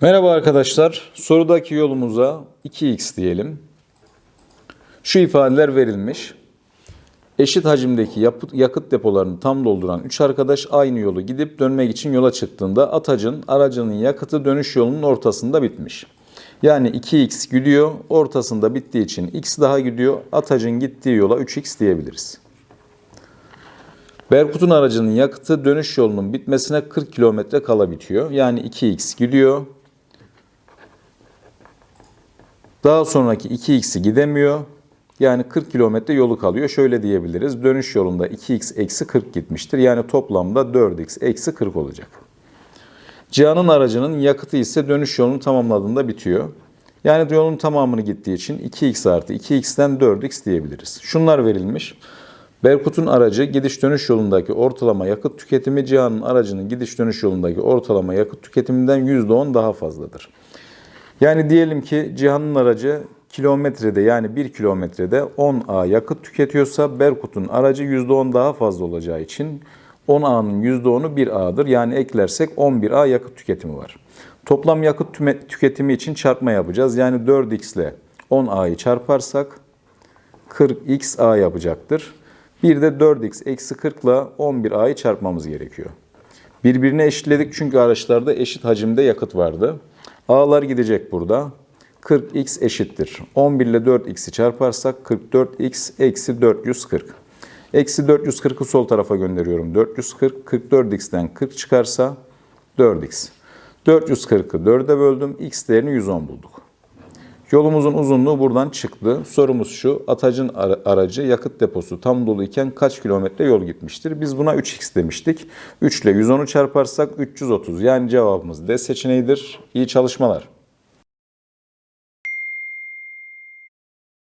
Merhaba arkadaşlar. Sorudaki yolumuza 2x diyelim. Şu ifadeler verilmiş. Eşit hacimdeki yakıt depolarını tam dolduran 3 arkadaş aynı yolu gidip dönmek için yola çıktığında atacın aracının yakıtı dönüş yolunun ortasında bitmiş. Yani 2x gidiyor, ortasında bittiği için x daha gidiyor. Atacın gittiği yola 3x diyebiliriz. Berkut'un aracının yakıtı dönüş yolunun bitmesine 40 kilometre kala bitiyor. Yani 2x gidiyor. Daha sonraki 2x'i gidemiyor. Yani 40 kilometre yolu kalıyor. Şöyle diyebiliriz. Dönüş yolunda 2x eksi 40 gitmiştir. Yani toplamda 4x eksi 40 olacak. Cihan'ın aracının yakıtı ise dönüş yolunu tamamladığında bitiyor. Yani yolun tamamını gittiği için 2x artı 2x'ten 4x diyebiliriz. Şunlar verilmiş. Berkut'un aracı gidiş dönüş yolundaki ortalama yakıt tüketimi Cihan'ın aracının gidiş dönüş yolundaki ortalama yakıt tüketiminden %10 daha fazladır. Yani diyelim ki Cihan'ın aracı kilometrede yani 1 kilometrede 10A yakıt tüketiyorsa Berkut'un aracı %10 daha fazla olacağı için 10A'nın %10'u 1A'dır. Yani eklersek 11A yakıt tüketimi var. Toplam yakıt tüketimi için çarpma yapacağız. Yani 4x ile 10A'yı çarparsak 40xA yapacaktır. Bir de 4x eksi 40 ile 11a'yı çarpmamız gerekiyor. Birbirine eşitledik çünkü araçlarda eşit hacimde yakıt vardı. A'lar gidecek burada. 40x eşittir. 11 ile 4x'i çarparsak 44x eksi 440. Eksi 440'ı sol tarafa gönderiyorum. 440, 44x'ten 40 çıkarsa 4x. 440'ı 4'e böldüm. x değerini 110 bulduk. Yolumuzun uzunluğu buradan çıktı. Sorumuz şu, Atacın ara- aracı yakıt deposu tam dolu iken kaç kilometre yol gitmiştir? Biz buna 3x demiştik. 3 ile 110'u çarparsak 330. Yani cevabımız D seçeneğidir. İyi çalışmalar.